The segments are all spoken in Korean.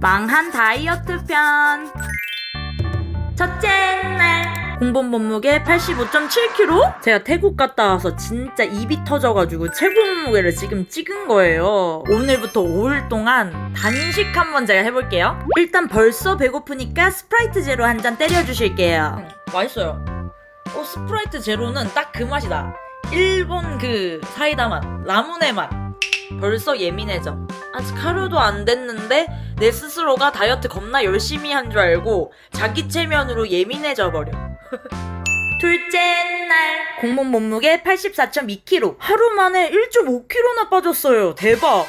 망한 다이어트 편 첫째 날 공범 몸무게 85.7kg? 제가 태국 갔다 와서 진짜 입이 터져가지고 최고 몸무게를 지금 찍은 거예요. 오늘부터 5일 동안 단식 한번 제가 해볼게요. 일단 벌써 배고프니까 스프라이트 제로 한 잔 때려주실게요. 맛있어요. 어, 스프라이트 제로는 딱 그 맛이 다. 일본 그 사이다 맛, 라무네 맛. 벌써 예민해져. 아직 하루도 안 됐는데 내 스스로가 다이어트 겁나 열심히 한 줄 알고 자기 체면으로 예민해져 버려. 둘째 날. 공몸 몸무게 84.2kg 하루 만에 1.5kg나 빠졌어요. 대박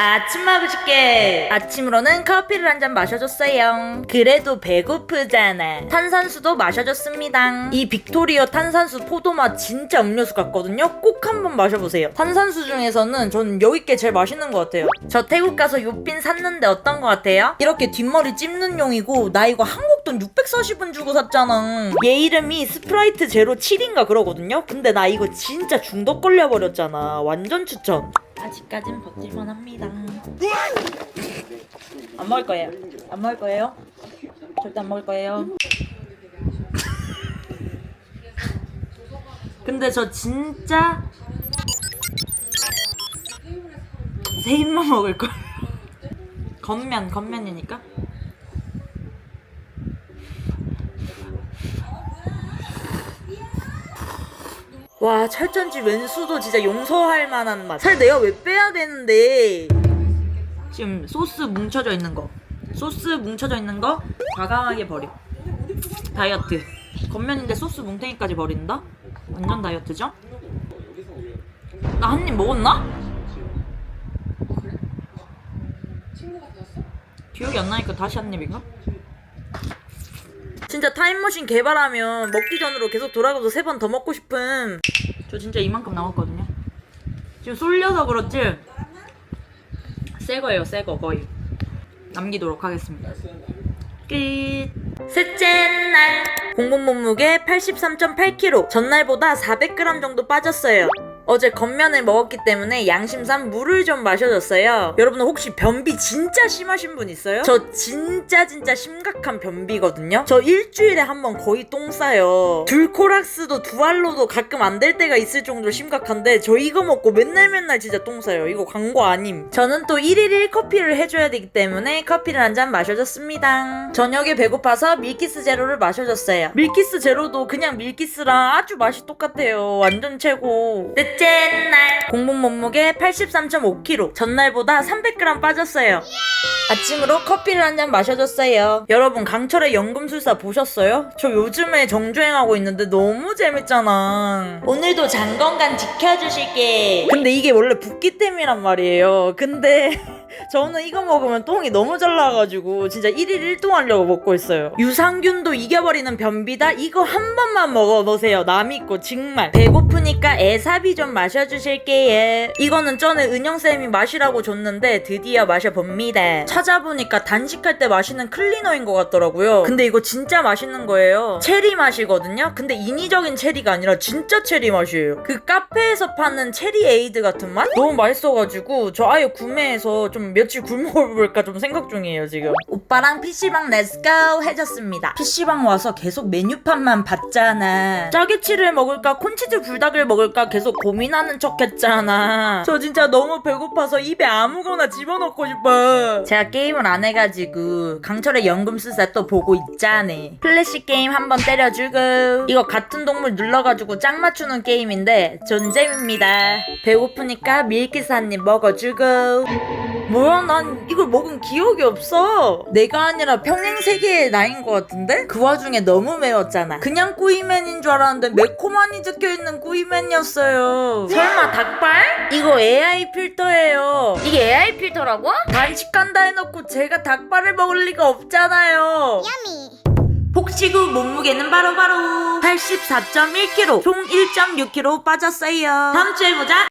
아침 먹을게 아침으로는 커피를 한 잔 마셔줬어요. 그래도 배고프잖아. 탄산수도 마셔줬습니다. 이 빅토리어 탄산수 포도맛 진짜 음료수 같거든요? 꼭 한번 마셔보세요. 탄산수 중에서는 저는 여기께 제일 맛있는 것 같아요. 저 태국 가서 요핀 샀는데 어떤 것 같아요? 이렇게 뒷머리 찝는 용이고 나 이거 한국 돈 640원 주고 샀잖아. 얘 이름이 스프라이트 제로 7인가 그러거든요? 근데 나 이거 진짜 중독 걸려버렸잖아. 완전 추천 아직까진 버틸만 합니다. 안 먹을 거예요. 안 먹을 거예요. 절대 안 먹을 거예요. 근데 저 진짜 세 입만 먹을 거예요. 겉면, 겉면이니까. 와 철전지 왼수도 진짜 용서할 만한 맛. 살 내가 왜 빼야 되는데? 지금 소스 뭉쳐져 있는 거, 소스 뭉쳐져 있는 거 과감하게 버려. 다이어트. 겉면인데 소스 뭉탱이까지 버린다? 완전 다이어트죠? 나 한 입 먹었나? 기억이 안 나니까 다시 한 입인가? 진짜 타임머신 개발하면 먹기 전으로 계속 돌아가서 세 번 더 먹고 싶음. 저 진짜 이만큼 남았거든요. 지금 쏠려서 그렇지. 새 거예요, 새 거 거의. 남기도록 하겠습니다. 끝. 셋째 날. 공복 몸무게 83.8kg. 전날보다 400g 정도 빠졌어요. 어제 겉면을 먹었기 때문에 양심상 물을 좀 마셔줬어요. 여러분 혹시 변비 진짜 심하신 분 있어요? 저 진짜 진짜 심각한 변비거든요. 저 일주일에 한 번 거의 똥 싸요. 둘코락스도 두 알로도 가끔 안 될 때가 있을 정도로 심각한데 저 이거 먹고 맨날 맨날 진짜 똥 싸요. 이거 광고 아님. 저는 또 1일 1커피를 해줘야 되기 때문에 커피를 한 잔 마셔줬습니다. 저녁에 배고파서 밀키스 제로를 마셔줬어요. 밀키스 제로도 그냥 밀키스랑 아주 맛이 똑같아요. 완전 최고. 넷째 날 공복 몸무게 83.5kg 전날보다 300g 빠졌어요. 아침으로 커피를 한 잔 마셔줬어요. 여러분 강철의 연금술사 보셨어요? 저 요즘에 정주행하고 있는데 너무 재밌잖아. 오늘도 장건강 지켜주실게. 근데 이게 원래 붓기 때문이란 말이에요. 근데 저는 이거 먹으면 똥이 너무 잘 나가지고 진짜 1일 1동 하려고 먹고 있어요. 유산균도 이겨버리는 변비다. 이거 한 번만 먹어보세요. 남 있고 정말 배고프니까 애사비 좀 마셔주실게요. 이거는 전에 은영쌤이 마시라고 줬는데 드디어 마셔봅니다. 찾아보니까 단식할 때 마시는 클리너인 것 같더라고요. 근데 이거 진짜 맛있는 거예요. 체리 맛이거든요. 근데 인위적인 체리가 아니라 진짜 체리 맛이에요. 그 카페에서 파는 체리 에이드 같은 맛? 너무 맛있어가지고 저 아예 구매해서 좀 며칠 굶어볼까 좀 생각 중이에요 지금. 오빠랑 PC방 렛츠고 해줬습니다. PC방 와서 계속 메뉴판만 봤잖아. 짜게치를 먹을까 콘치즈 불닭을 먹을까 계속 고민하는 척 했잖아. 저 진짜 너무 배고파서 입에 아무거나 집어넣고 싶어. 제가 게임을 안 해가지고 강철의 연금술사 또 보고 있잖아. 플래시 게임 한번 때려주고 이거 같은 동물 눌러가지고 짝 맞추는 게임인데 존잼입니다. 배고프니까 밀키스 한 입 먹어주고 뭐야? 난 이걸 먹은 기억이 없어. 내가 아니라 평행 세계의 나인 것 같은데? 그 와중에 너무 매웠잖아. 그냥 꾸이맨인 줄 알았는데 매콤한이 적혀있는 꾸이맨이었어요. 설마 닭발? 이거 AI 필터예요. 이게 AI 필터라고? 단식한다 해놓고 제가 닭발을 먹을 리가 없잖아요. 복식 후 몸무게는 바로바로 84.1kg 총 1.6kg 빠졌어요. 다음 주에 보자